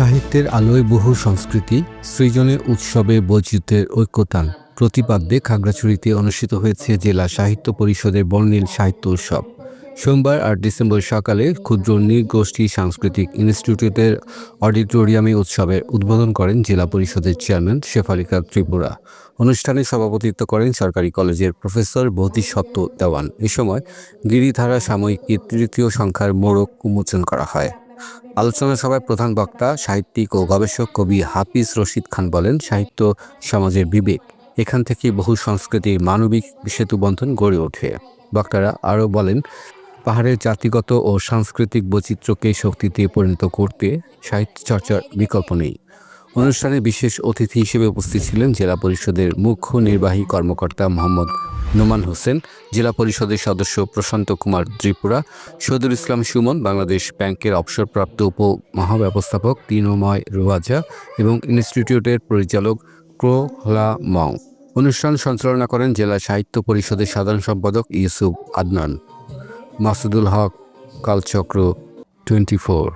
সাহিত্যের আলোয় বহু সংস্কৃতি সৃজনে উৎসবে বৈচিত্র্যের ঐক্যতান, প্রতিপাদ্যে খাগড়াছড়িতে অনুষ্ঠিত হয়েছে জেলা সাহিত্য পরিষদের বর্ণিল সাহিত্য উৎসব। সোমবার আট ডিসেম্বর সকালে ক্ষুদ্র নৃগোষ্ঠী সাংস্কৃতিক ইনস্টিটিউটের অডিটোরিয়ামে উৎসবের উদ্বোধন করেন জেলা পরিষদের চেয়ারম্যান শেফালিকা ত্রিপুরা। অনুষ্ঠানে সভাপতিত্ব করেন সরকারি কলেজের প্রফেসর বোধিসত্ত্ব দেওয়ান। এ সময় গিরিধারা সাময়িকীর তৃতীয় সংখ্যার মোড়ক উন্মোচন করা হয়। আলোচনা সভায় প্রধান বক্তা, সাহিত্যিক ও গবেষক কবি হাফিজ রশিদ খান বলেন, সাহিত্য সমাজের বিবেক। এখান থেকে বহু সংস্কৃতির মানবিক সেতুবন্ধন গড়ে ওঠে। বক্তারা আরও বলেন, পাহাড়ের জাতিগত ও সাংস্কৃতিক বৈচিত্র্যকে শক্তিতে পরিণত করতে সাহিত্য চর্চার বিকল্প নেই। অনুষ্ঠানে বিশেষ অতিথি হিসেবে উপস্থিত ছিলেন জেলা পরিষদের মুখ্য নির্বাহী কর্মকর্তা মোহাম্মদ নোমান হোসেন, জেলা পরিষদের সদস্য প্রশান্ত কুমার ত্রিপুরা শহীদুল ইসলাম সুমন, বাংলাদেশ ব্যাংকের অবসরপ্রাপ্ত উপ মহাব্যবস্থাপক তিনোময় রোয়াজা এবং ইনস্টিটিউটের পরিচালক ক্রোহলা মং অনুষ্ঠান সঞ্চালনা করেন জেলা সাহিত্য পরিষদের সাধারণ সম্পাদক Yusuf Adnan. Masudul Haq, Kalchakra twenty four.